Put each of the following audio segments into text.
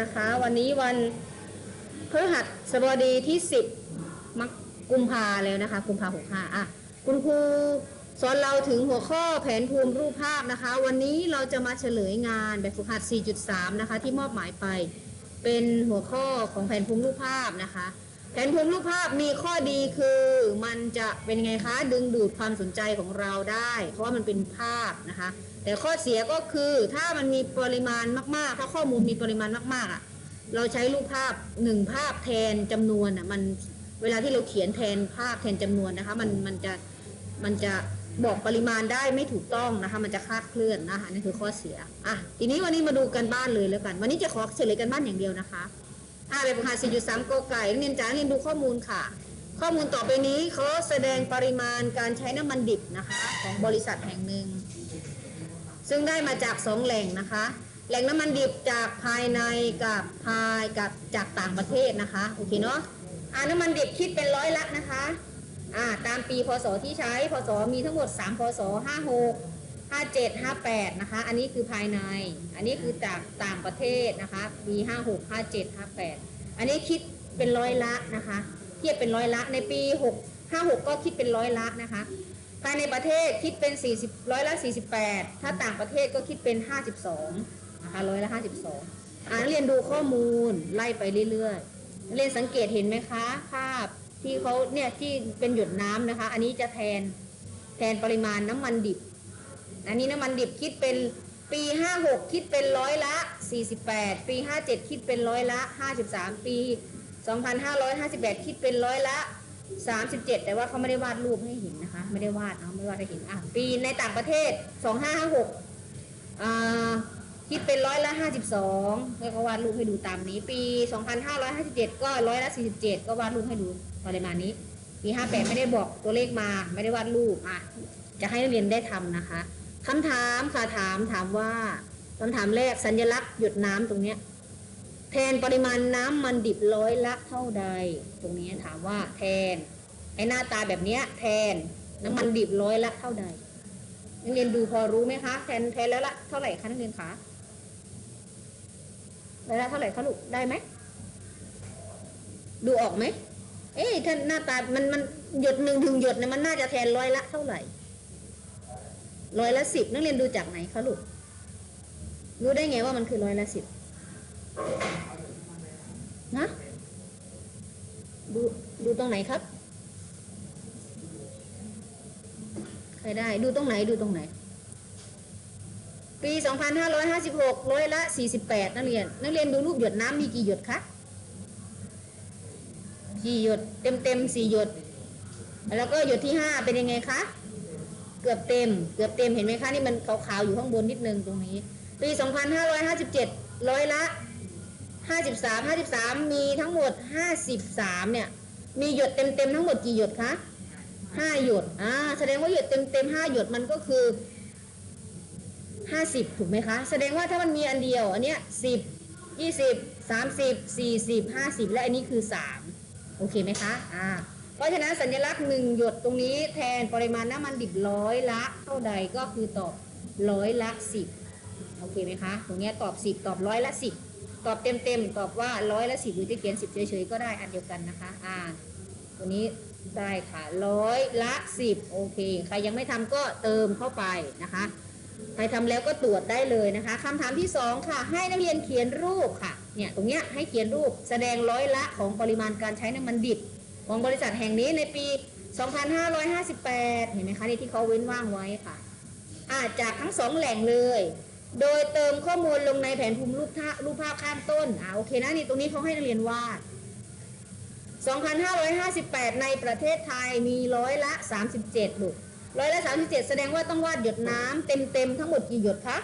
นะคะวันนี้วันพฤหัสบดีที่ 10 มกกุมภาแล้วนะคะกุมภาหกห้าอะคุณครูสอนเราถึงหัวข้อแผนภูมิรูปภาพนะคะ วันนี้เราจะมาเฉลยงานแบบฝึกหัด 4.3 นะคะ ที่มอบหมายไป เป็นหัวข้อของแผนภูมิรูปภาพนะคะ แผนภูมิรูปภาพมีข้อดีคือมันจะเป็นไงคะดึงดูดความสนใจของเราได้ เพราะว่ามันเป็นภาพนะคะ แต่ข้อเสียก็คือถ้ามันมีปริมาณมากๆ ถ้าข้อมูลมีปริมาณมากๆอะเราใช้รูปภาพหนึ่งภาพแทนจำนวนอะมันเวลาที่เราเขียนแทนภาพแทนจำนวนนะคะ มันมันจะมันจะบอกปริมาณได้ไม่ถูกต้องนะคะ มันจะคลาดเคลื่อนนะคะนั่คือข้อเสียอะทีนี้วันนี้มาดูกันบ้านเลยแล้วกัน วันนี้จะขอเฉลยกันบ้านอย่างเดียวนะคะอะแบบฝึกหัด4.3กไก่เรียนจ๋าเรียนดูข้อมูลค่ะ ข้อมูลต่อไปนี้เขาแสดงปริมาณการใช้น้ำมันดิบนะคะ ของบริษัทแห่งหนึ่ง ซึ่งได้มาจากสองแหล่งนะคะ แหล่งน้ำมันดิบจากภายในกับภายกับจากต่างประเทศนะคะโอเคเนาะอ่าน้ำมันดิบคิดเป็นร้อยละนะคะอ่าตามปีพศที่ใช้พศมีทั้งหมด 3 พศ 56 57 58 นะคะ อันนี้คือภายใน อันนี้คือจากต่างประเทศนะคะปี56 57 58 อันนี้คิดเป็นร้อยละนะคะ เทียบเป็นร้อยละในปี 6 56 ก็คิดเป็นร้อยละนะคะ ภายในประเทศคิดเป็น 40ร้อยละ 48 ถ้าต่างประเทศก็คิดเป็น 52นะคะร้อยละ52อ่านเรียนดูข้อมูลไล่ไปเรื่อยๆ เรียนสังเกตเห็นไหมคะภาพที่เขาเนี่ยที่เป็นหยดน้ำนะคะ อันนี้จะแทนแทนปริมาณน้ำมันดิบ อันนี้น้ำมันดิบคิดเป็นปี 56 คิดเป็นร้อยละ 48 ปี 57 คิดเป็นร้อยละ 53 ปี 2558 คิดเป็นร้อยละ 37แต่ว่าเขาไม่ได้วาดรูปให้เห็นนะคะ ไม่ได้วาดเนาะไม่ได้วาดให้เห็นอะปีในต่างประเทศ2556อ่าคิดเป็นร้อยละ52แล้วก็วาดรูปให้ดูตามนี้ ปี2557ก็ร้อยละ47ก็วาดรูปให้ดูปริมาณนี้ ปี58ไม่ได้บอกตัวเลขมา ไม่ได้วาดรูปอะจะให้นักเรียนได้ทำนะคะคำถามค่ะถามถามว่าคำถามแรกสัญลักษณ์หยดน้ำตรงเนี้ย แทนปริมาณน้ำมันดิบร้อยละเท่าใด ตรงนี้ถามว่าแทนไอหน้าตาแบบนี้แทนน้ำมันดิบร้อยละเท่าใดนักเรียนดูพอรู้ไหมคะ แทนแทนแล้วละเท่าไหร่คะนักเรียนคะร้อยละเท่าไหร่คะลูกได้ไหมดูออกไหมเอ๊ะถ้าหน้าตามันมันหยดหนึ่งถึงหยดเนี่ยมันน่าจะแทนร้อยละเท่าไหร่ร้อยละสิบนักเรียนดูจากไหนคะลูกรู้ได้ไงว่ามันคือร้อยละสิบ นะ ดูดูตรงไหนครับ ใครได้ ดูตรงไหนดูตรงไหน ปี 2556 ร้อยละ 48 นักเรียน นักเรียนดูรูปหยดน้ำมีกี่หยดคะกี่หยด เต็มเต็มสี่หยด แล้วก็หยดที่ 5 เป็นยังไงคะ เกือบเต็ม เกือบเต็มเห็นไหมคะ นี่มันขาวๆอยู่ข้างบนนิดนึงตรงนี้ ปี 2557 ร้อยละ ห้าสิบสามห้าสิบสามมีทั้งหมดห้าสิบสามเนี่ย มีหยดเต็มเต็มๆทั้งหมดกี่หยดคะห้าหยดอ่าแสดงว่าหยดเต็มเต็มห้าหยดมันก็คือห้าสิบถูกไหมคะ แสดงว่าถ้ามันมีอันเดียว อันเนี้ยสิบยี่สิบสามสิบสี่สิบห้าสิบและอันนี้คือสามโอเคไหมคะอ่าเพราะฉะนั้นสัญลักษณ์หนึ่งหยดตรงนี้แทนปริมาณน้ำมันดิบร้อยละ เท่าใดก็คือตอบร้อยละสิบโอเคไหมคะ ตรงนี้ตอบสิบตอบร้อยละสิบ ตอบเต็มๆ ตอบว่าร้อยละสิบหรือจะเขียนสิบเฉยๆก็ได้อันเดียวกันนะคะ อ่า ตัวนี้ได้ค่ะร้อยละสิบโอเค ใครยังไม่ทำก็เติมเข้าไปนะคะ ใครทำแล้วก็ตรวจได้เลยนะคะคำถามที่สองค่ะ ให้นักเรียนเขียนรูปค่ะ เนี่ยตรงเนี้ยให้เขียนรูปแสดงร้อยละของปริมาณการใช้น้ำมันดิบของบริษัทแห่งนี้ในปี 2558 เห็นไหมคะนี่ที่เขาเว้นว่างไว้ค่ะอ่าจากทั้งสองแหล่งเลย โดยเติมข้อมูลลงในแผนภูมิรูปท่ารูปภาพข้างต้น อ่าโอเคนะนี่ตรงนี้เขาให้นักเรียนวาด 2,558 ในประเทศไทยมีร้อยละ 37ลูกร้อยละ 37 แสดงว่าต้องวาดหยดน้ำเต็มๆทั้งหมดกี่หยดคะ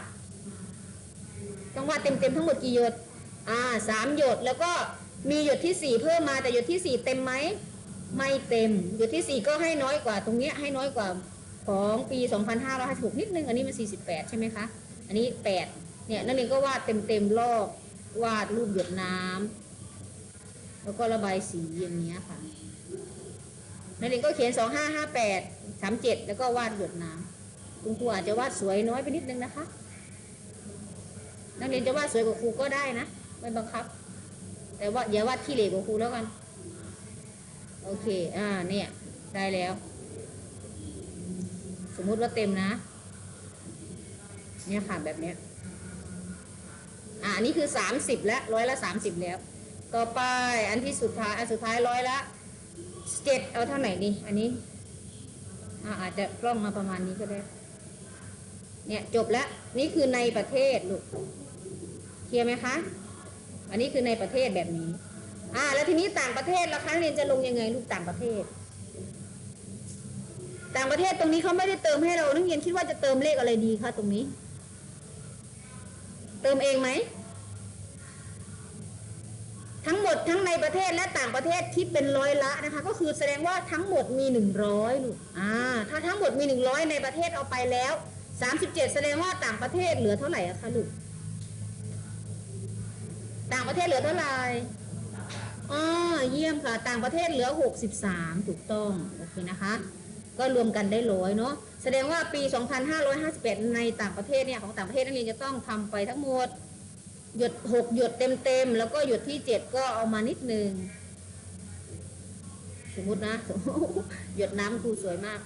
ต้องวาดเต็มๆทั้งหมดกี่หยด อ่าสามหยดแล้วก็มีหยดที่สี่เพิ่มมาแต่หยดที่สี่เต็มไหม ไม่เต็ม หยดที่สี่ก็ให้น้อยกว่าตรงนี้ให้น้อยกว่าของปี 2556 นิดนึง อันนี้มัน 48 ใช่ไหมคะ อันนี้8เนี่ยนักเรียนก็วาดเต็มๆรอบวาดรูปหยดน้ำแล้วก็ระบายสีอย่างเนี้ยค่ะนักเรียนก็เขียน2558 37แปดสามเจ็ดแล้วก็วาดหยดน้ำคุณครูอาจจะวาดสวยน้อยไปนิดนึงนะคะ นักเรียนจะวาดสวยกว่าครูก็ได้นะไม่บังคับ แต่ว่าอย่าวาดขี้เหร่กับครูแล้วกัน โอเค อ่าเนี่ยได้แล้ว สมมุติว่าเต็มนะ เนี่ยค่ะแบบเนี้ยอ่าอันนี้คือสามสิบแล้วร้อยละสามสิบแล้ว ต่อไปอันที่สุดท้าย อันสุดท้ายร้อยละเจ็ดเอาเท่าไหร่ดี อันนี้อ่าอาจจะกล้องมาประมาณนี้ก็ได้ เนี่ยจบแล้วนี่คือในประเทศลูกเคลียร์ไหมคะ อันนี้คือในประเทศแบบนี้ อ่า แล้วทีนี้ต่างประเทศล่ะคะเรียนจะลงยังไงลูกต่างประเทศ ต่างประเทศตรงนี้เขาไม่ได้เติมให้เรานักเรียนคิดว่าจะเติมเลขอะไรดีคะตรงนี้ เติมเองไหม ทั้งหมดทั้งในประเทศและต่างประเทศคิดเป็นร้อยละนะคะ ก็คือแสดงว่าทั้งหมดมีหนึ่งร้อยลูกอ่าถ้าทั้งหมดมีหนึ่งร้อยในประเทศเอาไปแล้วสามสิบเจ็ดแสดงว่าต่างประเทศเหลือเท่าไหร่อะคะลูกต่างประเทศเหลือเท่าไหร่อ๋อเยี่ยมค่ะ ต่างประเทศเหลือ 63 ถูกต้อง โอเคนะคะ ก็รวมกันได้ร้อยเนาะ แสดงว่าปี 2551 ในต่างประเทศเนี่ยของต่างประเทศนักเรียนจะต้องทำไปทั้งหมดหยด6หยดเต็มๆ แล้วก็หยดที่7ก็เอามานิดนึงสมมตินะ หยดน้ำครูสวยมาก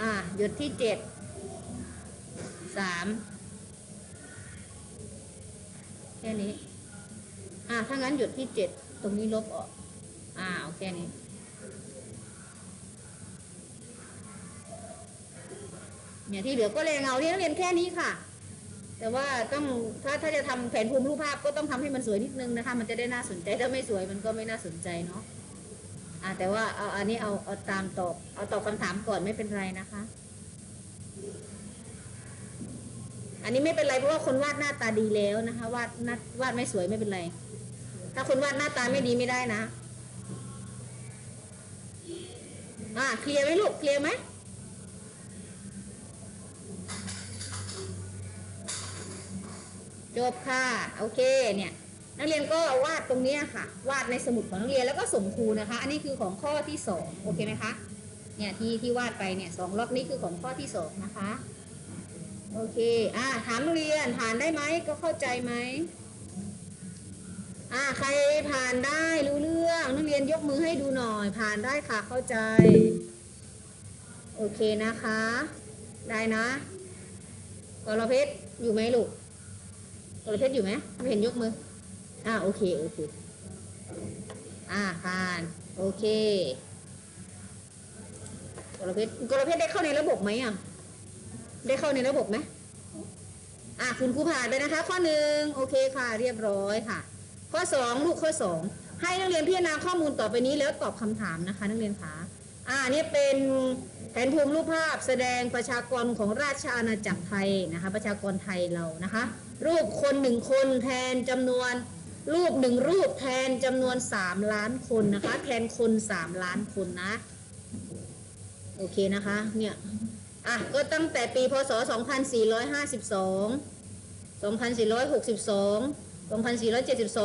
อ่า หยดที่7 3แค่นี้ อ่าถ้างั้นหยุดที่เจ็ดตรงนี้ลบออก อ่าเอาแค่นี้ เนี่ยที่เหลือก็เลยเงาที่นักเรียนแค่นี้ค่ะ แต่ว่าต้องถ้าถ้าจะทำแผนภูมิรูปภาพก็ต้องทำให้มันสวยนิดนึงนะคะ มันจะได้น่าสนใจถ้าไม่สวยมันก็ไม่น่าสนใจเนาะอ่าแต่ว่าเอาอันนี้เอาเอาตามตอบเอาตอบคำถามก่อนไม่เป็นไรนะคะ อันนี้ไม่เป็นไรเพราะว่าคนวาดหน้าตาดีแล้วนะคะวาดหน้าวาดไม่สวยไม่เป็นไร ถ้าคนวาดหน้าตาไม่ดีไม่ได้นะอ่าเคลียร์ไหมลูกเคลียร์ไหม จบค่ะโอเคเนี่ยนักเรียนก็วาดตรงนี้ค่ะ วาดในสมุดของนักเรียนแล้วก็ส่งครูนะคะ อันนี้คือของข้อที่สองโอเคไหมคะเนี่ยที่ที่วาดไปเนี่ยสองล็อกนี้คือของข้อที่สองนะคะโอเคอ่าถามนักเรียนผ่านได้ไหมก็เข้าใจไหมอ่าใครผ่านได้รู้เรื่องนักเรียนยกมือให้ดูหน่อย ผ่านได้ค่ะเข้าใจโอเคนะคะ ได้นะกรเพชรอยู่ไหมลูก กรเพชรอยู่ไหมไม่เห็นยกมือ อ่าโอเคโอเค อ่าผ่าน โอเคกรเพชรกรเพชรได้เข้าในระบบไหมอะ ได้เข้าในระบบไหมอะคุณครูผ่านไปนะคะ ข้อหนึ่งโอเคค่ะ เรียบร้อยค่ะ ข้อสองลูกข้อสองให้นักเรียนพิจารณาข้อมูลต่อไปนี้แล้วตอบคำถามนะคะ นักเรียนคะอ่านี่เป็น แผนภูมิรูปภาพแสดงประชากรของราชอาณาจักรไทยนะคะ ประชากรไทยเรานะคะ รูปคนหนึ่งคนแทนจำนวน รูปหนึ่งรูปแทนจำนวน 3 ล้านคนนะคะ แทนคน 3 ล้านคนนะ โอเคนะคะ เนี่ยอะก็ตั้งแต่ปีพศ 2452 2462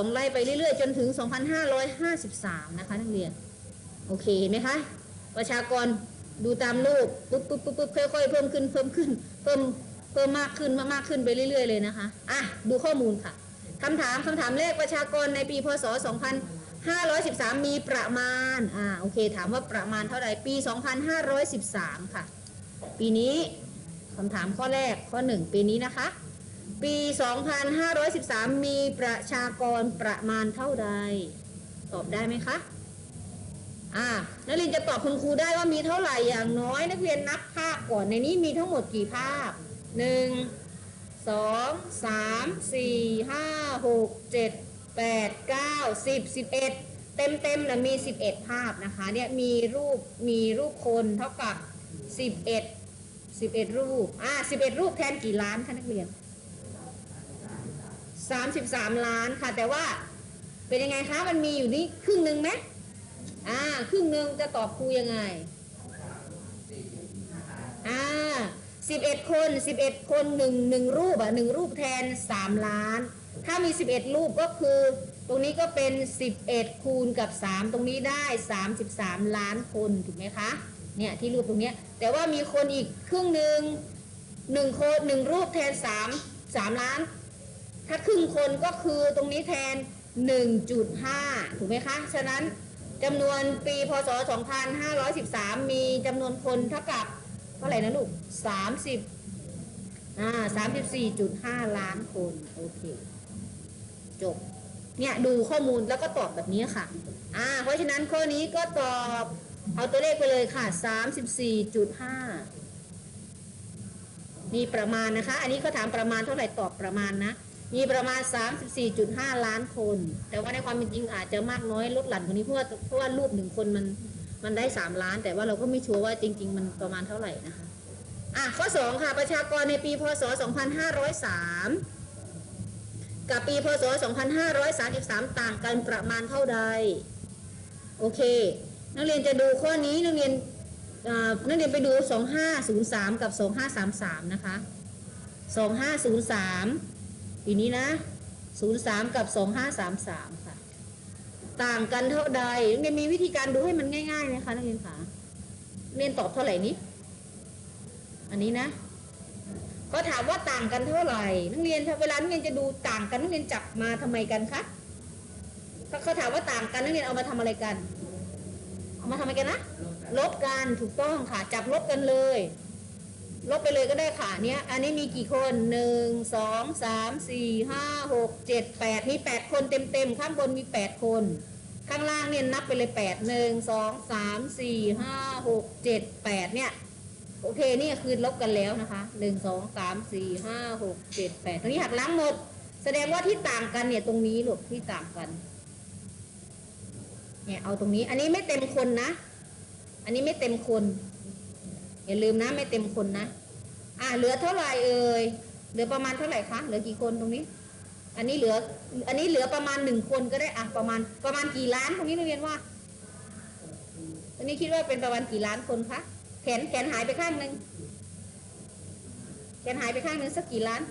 2472 ไล่ไปเรื่อยๆ จนถึง 2553 นะคะนักเรียน โอเคเห็นไหมคะ ประชากร ดูตามรูปปุ๊บปุ๊บปุ๊บปุ๊บค่อยๆเพิ่มขึ้นเพิ่มขึ้นเพิ่มเพิ่มมากขึ้นมากขึ้นไปเรื่อย ๆ เลยนะคะอะดูข้อมูลค่ะคำถามคำถามแรกประชากรในปีพศ 2513 มีประมาณอ่าโอเค ถามว่าประมาณเท่าไหร่ปี 2513 ค่ะ ปีนี้คำถามข้อแรกข้อ 1 ปีนี้นะคะ ปี 2513 มีประชากรประมาณเท่าใด ตอบได้ไหมคะ อ่านักเรียนจะตอบคุณครูได้ว่ามีเท่าไหร่อย่างน้อย นักเรียนนับภาพก่อนในนี้มีทั้งหมดกี่ภาพ1สองสามสี่ห้าหกเจ็ดแปดเก้าสิบสิบเอ็ดเต็มเต็มนะมีสิบเอ็ดภาพนะคะเนี่ยมีรูปมีรูปคนเท่ากับสิบเอ็ดสิบเอ็ดรูปอ่าสิบเอ็ดรูปแทนกี่ล้านคะนักเรียนสามสิบสามล้านค่ะแต่ว่าเป็นยังไงคะมันมีอยู่นี่ครึ่งหนึ่งไหม อ่าครึ่งหนึ่งจะตอบครูยังไงอ่าสิบเอ็ดคนสิบเอ็ดคนหนึ่งหนึ่งรูปอะหนึ่งรูปแทนสามล้าน ถ้ามีสิบเอ็ดรูปก็คือ ตรงนี้ก็เป็นสิบเอ็ดคูณกับสามตรงนี้ได้สามสิบสามล้านคนถูกไหมคะเนี่ยที่รูปตรงเนี้ยแต่ว่ามีคนอีกครึ่งหนึ่งหนึ่งคนหนึ่งรูปแทนสาม3ล้าน ถ้าครึ่งคนก็คือตรงนี้แทน1.5ถูกไหมคะ ฉะนั้น จำนวนปีพศ 2513 มีจำนวนคนเท่ากับเท่าไหร่นะลูก 30 อ่า 34.5 ล้านคน โอเค จบ เนี่ย ดูข้อมูลแล้วก็ตอบแบบนี้ค่ะ อ่า เพราะฉะนั้นข้อนี้ก็ตอบ เอาตัวเลขไปเลยค่ะ 34.5 มีประมาณนะคะ อันนี้เขาถามประมาณเท่าไหร่ตอบประมาณนะ มีประมาณ 34.5 ล้านคน แต่ว่าในความเป็นจริงอาจจะมากน้อยลดหลั่นกว่านี้เพราะว่าเพราะว่ารูปหนึ่งคนมันมันได้ 3 ล้าน แต่ว่าเราก็ไม่ชัวร์ว่าจริง ๆ มันประมาณเท่าไหร่นะคะอะข้อ 2 ค่ะประชากรในปีพศ 2503 กับปีพศ 2533 ต่างกันประมาณเท่าใด โอเค นักเรียนจะดูข้อนี้นักเรียนนักเรียนไปดู 2503 กับ 2533 นะคะ 2503 ปีนี้นะ 03 กับ 2533 ค่ะ ต่างกันเท่าใดนักเรียนมีวิธีการดูให้มันง่ายๆนะคะนักเรียนคะเรียนตอบเท่าไหร่นี้ อันนี้นะ ก็ถามว่าต่างกันเท่าไหร่ นักเรียนเวลานักเรียนจะดูต่างกันนักเรียนจับมาทำไมกันคะถ้าเขาถามว่าต่างกันนักเรียนเอามาทำอะไรกัน เอามาทำอะไรกันนะ ลบกันถูกต้องค่ะ จับลบกันเลย ลบไปเลยก็ได้ค่ะเนี้ยอันนี้มีกี่คนหนึ่งสองสามสี่ห้าหกเจ็ดแปดมีแปดคนเต็มเต็มข้างบนมีแปดคน ข้างล่างเนี่ยนับไปเลยแปดหนึ่งสองสามสี่ห้าหกเจ็ดแปดเนี่ยโอเคนี่คือลบกันแล้วนะคะหนึ่งสองสามสี่ห้าหกเจ็ดแปดตรงนี้หักล้างหมด แสดงว่าที่ต่างกันเนี่ยตรงนี้ลูกที่ต่างกันเนี่ยเอาตรงนี้อันนี้ไม่เต็มคนนะ อันนี้ไม่เต็มคน อย่าลืมนะไม่เต็มคนนะ อ่าเหลือเท่าไหร่เอ่ยเหลือประมาณเท่าไหร่คะเหลือกี่คนตรงนี้ อันนี้เหลือ อันนี้เหลือประมาณหนึ่งคนก็ได้อะประมาณประมาณกี่ล้านตรงนี้นักเรียนว่าตรงนี้คิดว่าเป็นประมาณกี่ล้านคนคะแขนแขนหายไปข้างหนึ่งแขนหายไปข้างหนึ่งสักกี่ล้าน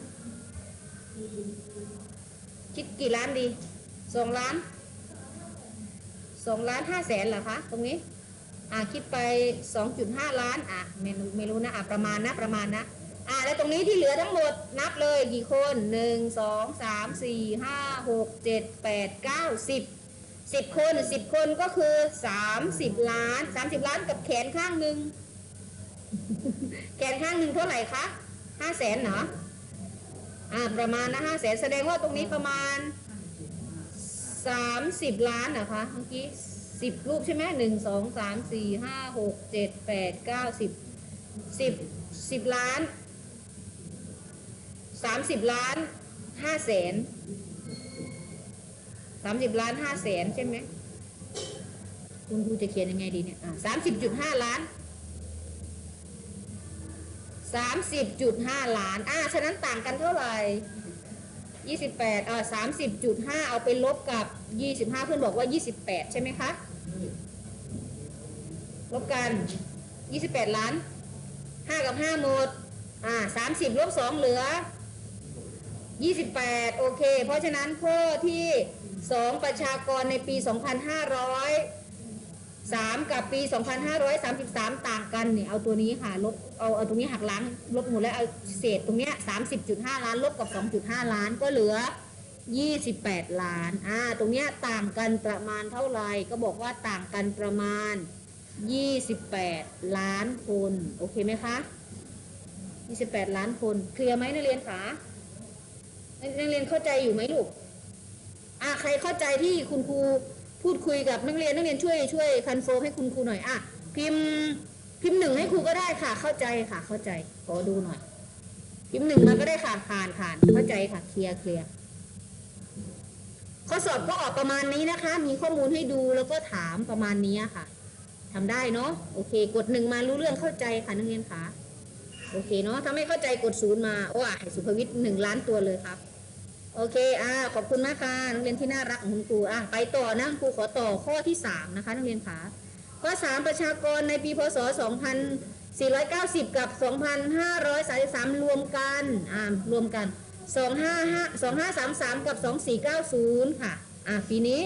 คิดกี่ล้านดีสองล้านสองล้านห้าแสนเหรอคะตรงนี้ อ่าคิดไปสองจุดห้าล้านอะไม่รู้ไม่รู้นะอะประมาณนะประมาณนะอ่าแล้วตรงนี้ที่เหลือทั้งหมดนับเลยกี่คนหนึ่งสองสามสี่ห้าหกเจ็ดแปดเก้าสิบสิบคนสิบคนก็คือสามสิบล้านสามสิบล้านกับแขนข้างหนึ่งแขนข้างหนึ่งเท่าไหร่คะห้าแสนเหรออ่าประมาณนะห้าแสนแสดงว่าตรงนี้ประมาณสามสิบล้านนะคะเมื่อกี้ สิบรูปใช่ไหมหนึ่งสองสามสี่ห้าหกเจ็ดแปดเก้าสิบสิบสิบล้านสามสิบล้านห้าแสนสามสิบล้านห้าแสนใช่ไหมคุณครูจะเขียนยังไงดีเนี่ยสามสิบจุดห้าล้านสามสิบจุดห้าล้าน อ่า ฉะนั้นต่างกันเท่าไหร่ยี่สิบแปดอ่าสามสิบจุดห้าเอาไปลบกับยี่สิบห้าเพื่อนบอกว่ายี่สิบแปดใช่ไหมคะ ลบกันยี่สิบแปดล้านห้ากับห้าหมด อ่าสามสิบลบสองเหลือยี่สิบแปดโอเค เพราะฉะนั้นข้อที่สองประชากรในปีสองพันห้าร้อยสามกับปี 2533 ต่างกันเนี่ยเอาตัวนี้ค่ะลบเอาเอาตรงนี้หักล้างลบหมดแล้วเอาเศษตรงเนี้ย30.5 ล้าน ลบกับ 2.5 ล้านก็เหลือ28 ล้าน อ่า ตรงเนี้ยต่างกันประมาณเท่าไหร่ ก็บอกว่าต่างกันประมาณ 28 ล้านคน โอเคไหมคะ28 ล้านคน เคลียร์ไหมนักเรียนคะนักเรียนเข้าใจอยู่ไหมลูกอะใครเข้าใจที่คุณครูพูดคุยกับนักเรียนนักเรียนช่วยช่วยคันโฟให้คุณครูหน่อยอะพิมพ์พิมพ์หนึ่งให้ครูก็ได้ค่ะ เข้าใจค่ะ เข้าใจขอดูหน่อย พิมพ์หนึ่งมาก็ได้ค่ะผ่านผ่านเข้าใจค่ะเคลียร์เคลียร์ข้อสอบก็ออกประมาณนี้นะคะ มีข้อมูลให้ดูแล้วก็ถามประมาณนี้ค่ะ ทำได้เนาะโอเค กดหนึ่งมารู้เรื่องเข้าใจค่ะนักเรียนคะโอเคเนาะถ้าไม่เข้าใจกดศูนย์มาโอ้อะสุภวิทย์หนึ่งล้านตัวเลยครับ โอเคอ่าขอบคุณมากค่ะนักเรียนที่น่ารักของคุณครูอะไปต่อนะครูขอต่อข้อที่3นะคะนักเรียนคะข้อ3ประชากรในปีพศ2490กับ2533รวมกันอ่ารวมกัน255 2533กับ2490ค่ะอะปีนี้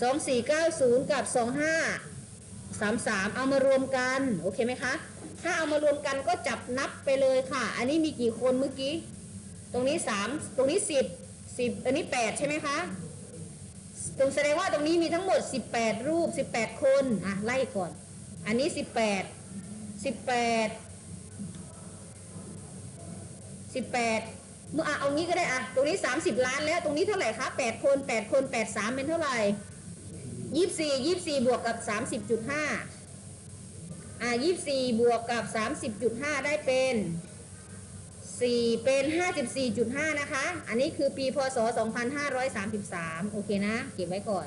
2490 กับ 2533 เอามารวมกัน โอเคไหมคะ ถ้าเอามารวมกันก็จับนับไปเลยค่ะ อันนี้มีกี่คนเมื่อกี้ ตรงนี้สามตรงนี้สิบสิบอันนี้แปดใช่ไหมคะตรงแสดงว่าตรงนี้มีทั้งหมด 18 รูป 18 คน อะ ไล่ก่อน อันนี้ 18 18 18เมื่ออะเอางี้ก็ได้อะ ตรงนี้ 30 ล้านแล้ว ตรงนี้เท่าไหร่คะ 8 คน 8 คน 8 3 เป็นเท่าไหร่ ยี่สี่ยี่สี่บวกกับสามสิบจุดห้าอ่ายี่สี่บวกกับสามสิบจุดห้าได้เป็นสี่เป็นห้าสิบสี่จุดห้านะคะ อันนี้คือปีพศสองพันห้าร้อยสามสิบสามโอเคนะ เก็บไว้ก่อน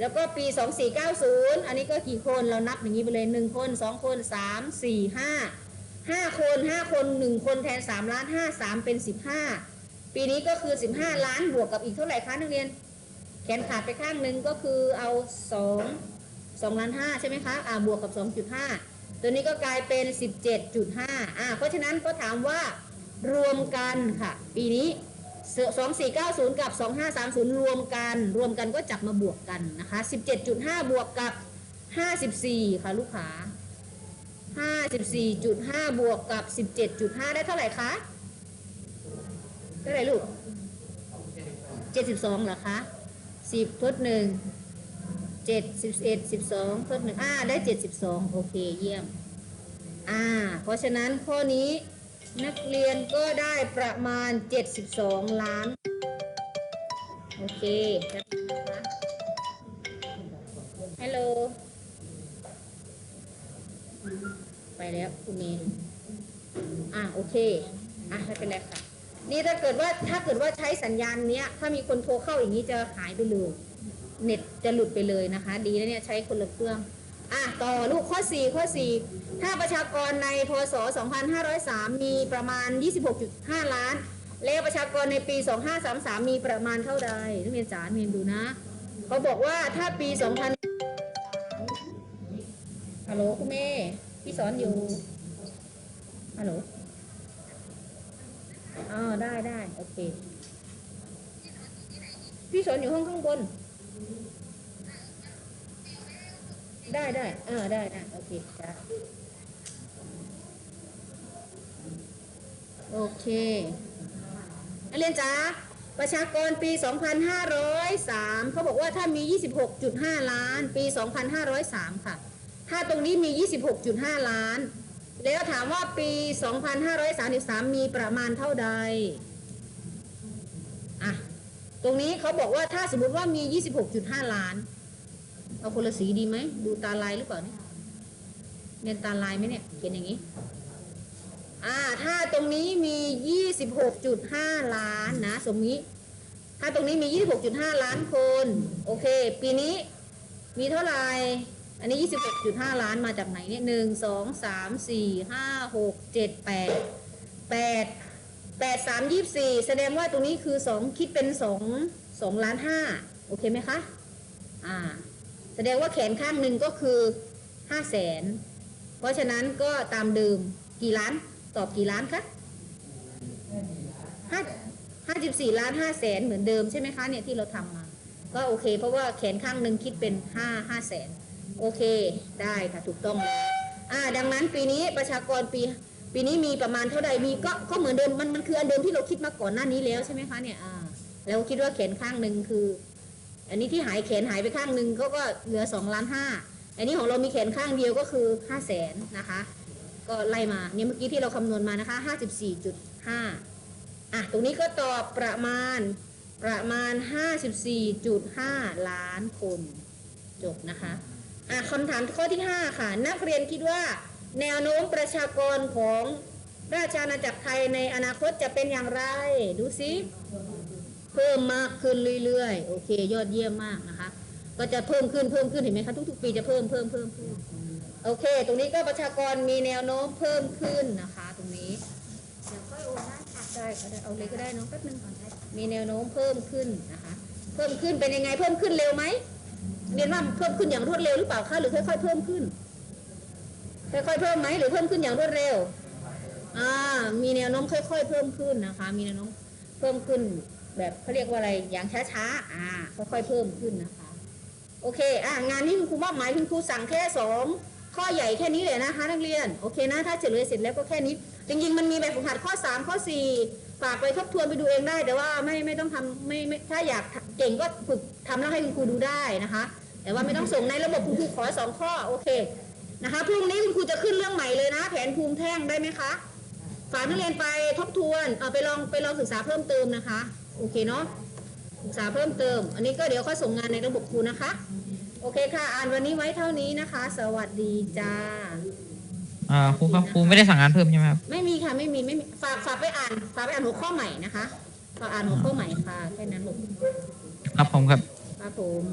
แล้วก็ปีสองสี่เก้าศูนย์อันนี้ก็กี่คนเรานับอย่างนี้ไปเลยหนึ่งคนสองคนสามสี่ห้าห้าคนห้าคนหนึ่งคนแทนสามล้านห้าสามเป็นสิบห้าปีนี้ก็คือสิบห้าล้านบวกกับอีกเท่าไหร่คะนักเรียน แขนขาดไปข้างหนึ่งก็คือเอา2 2ล้าน5ใช่ไหมคะอ่าบวกกับ2.5ตัวนี้ก็กลายเป็น17.5อ่าเพราะฉะนั้นก็ถามว่ารวมกันค่ะ ปีนี้2490กับ2530รวมกัน รวมกันก็จับมาบวกกันนะคะ17.5บวกกับ54ค่ะลูกค้า54.5บวกกับ17.5ได้เท่าไหร่คะเท่าไหร่ลูก72เหรอคะ 10ทด1 7 11 12ทด1อ่าได้72โอเคเยี่ยม อ่า เพราะฉะนั้นข้อนี้นักเรียนก็ได้ประมาณ 72 ล้าน โอเคแป๊บนึงนะคฮัลโหลไปแล้วคุณเมย์อ่าโอเค อะไม่เป็นไรค่ะ นี่ถ้าเกิดว่าถ้าเกิดว่าใช้สัญญาณเนี้ย ถ้ามีคนโทรเข้าอย่างนี้จะหายไปเลยเน็ตจะหลุดไปเลยนะคะ ดีแล้วเนี่ยใช้คนละเครื่องอะต่อลูกข้อ 4 ข้อ 4 ถ้าประชากรในพศ 2503 มีประมาณ 26.5 ล้าน แล้วประชากรในปี 2533 มีประมาณเท่าใดนักเรียนจ๋าเรียนดูนะเขาบอกว่าถ้าปี 2000ฮัลโหลคุณเมย์พี่สอนอยู่ฮัลโหล อ๋อได้ได้โอเค พี่สอนอยู่ห้องข้างบน ได้ได้เออได้ได้โอเคจ้ะโอเคนักเรียนจ๋าประชากรปี 2503 เขาบอกว่าถ้ามี 26.5 ล้าน ปี 2503 ค่ะ ถ้าตรงนี้มี 26.5 ล้าน แล้วถามว่าปี 2533 มีประมาณเท่าใดอะตรงนี้เขาบอกว่าถ้าสมมติว่ามี 26.5 ล้าน เอาคนละสีดีไหม ดูตาลายหรือเปล่าเนี่ยเรียนตาลายไหมเนี่ย เขียนอย่างนี้ อ่า ถ้าตรงนี้มี 26.5 ล้านนะ สมนี้ ถ้าตรงนี้มี 26.5 ล้านคน โอเค ปีนี้มีเท่าไหร่ อันนี้ 26.5 ล้านมาจากไหนเนี่ยหนึ่งสองสามสี่ห้าหกเจ็ดแปดแปดแปดสามยี่สี่แสดงว่าตรงนี้คือสองคิดเป็นสองสองล้านห้าโอเคไหมคะ อ่า แสดงว่าแขนข้างหนึ่งก็คือห้าแสนเพราะฉะนั้นก็ตามเดิมกี่ล้านตอบกี่ล้านคะห้าห้าสิบสี่ล้านห้าแสนเหมือนเดิมใช่ไหมคะเนี่ยที่เราทำมา ก็โอเค เพราะว่าแขนข้างหนึ่งคิดเป็นห้าห้าแสน โอเค ได้ค่ะถูกต้องแล้วอ่าดังนั้นปีนี้ประชากรปีปีนี้มีประมาณเท่าใดมีก็ก็เหมือนเดิมมันมันคืออันเดิมที่เราคิดมาก่อนหน้านี้แล้วใช่ไหมคะเนี่ยอ่าแล้วคิดว่าแขนข้างหนึ่งคือ อันนี้ที่หายแขนหายไปข้างหนึ่งเขาก็เหลือสองล้านห้าอันนี้ของเรามีแขนข้างเดียวก็คือห้าแสนนะคะ ก็ไล่มาเนี่ยเมื่อกี้ที่เราคำนวณมานะคะห้าสิบสี่จุดห้าอะตรงนี้ก็ตอบประมาณประมาณห้าสิบสี่จุดห้าล้านคน จบนะคะ คำถามข้อที่ 5 ค่ะ นักเรียนคิดว่า แนวโน้มประชากรของราชอาณาจักรไทยในอนาคตจะเป็นอย่างไร ดูสิ เพิ่มมากขึ้นเรื่อยๆ โอเค ยอดเยี่ยมมากนะคะ ก็จะเพิ่มขึ้นเพิ่มขึ้นเห็นไหมคะทุกๆ ปีจะเพิ่มเพิ่มเพิ่มเพิ่มโอเค ตรงนี้ก็ประชากรมีแนวโน้มเพิ่มขึ้นนะคะ ตรงนี้เดี๋ยวค่อยโอนได้ค่ะได้ก็ได้เอาเลยก็ได้น้องแป๊บนึงก่อนได้มีแนวโน้มเพิ่มขึ้นนะคะ เพิ่มขึ้นเป็นยังไงเพิ่มขึ้นเร็วไหม เรียนว่าเพิ่มขึ้นอย่างรวดเร็วหรือเปล่าคะหรือค่อยๆเพิ่มขึ้น ค่อยๆเพิ่มไหมหรือเพิ่มขึ้นอย่างรวดเร็ว อ่า มีแนวโน้มค่อย ๆ เพิ่มขึ้นนะคะ มีแนวโน้มเพิ่มขึ้น แบบเขาเรียกว่าอะไรอย่างช้าๆ อ่า ค่อยๆเพิ่มขึ้นนะคะ โอเค อ่างานนี้คุณครูมอบหมายคุณครูสั่งแค่สองข้อใหญ่แค่นี้เลยนะคะนักเรียน โอเคนะถ้าเฉลยเสร็จแล้วก็แค่นี้ จริงๆมันมีแบบฝึกหัดข้อ 3 ข้อ ฝากไปทบทวนไปดูเองได้ แต่ว่าไม่ไม่ต้องทำไม่ไม่ถ้าอยากเก่งก็ฝึกทำแล้วให้คุณครูดูได้นะคะ แต่ว่าไม่ต้องส่งในระบบคุณครูขอสองข้อโอเคนะคะพรุ่งนี้คุณครูจะขึ้นเรื่องใหม่เลยนะ แผนภูมิแท่งได้ไหมคะฝากนักเรียนไปทบทวนเอาไปลองไปลองศึกษาเพิ่มเติมนะคะโอเคเนาะศึกษาเพิ่มเติม อันนี้ก็เดี๋ยวค่อยส่งงานในระบบครูนะคะ โอเคค่ะ อ่านวันนี้ไว้เท่านี้นะคะ สวัสดีจ้า อ่าครูครับครูไม่ได้สั่งงานเพิ่มใช่ไหมครับไม่มีค่ะไม่มีไม่มีฝากฝากไปอ่านฝากไปอ่านหัวข้อใหม่นะคะฝากอ่านหัวข้อใหม่ค่ะแค่นั้นลูกครับผมครับครับผม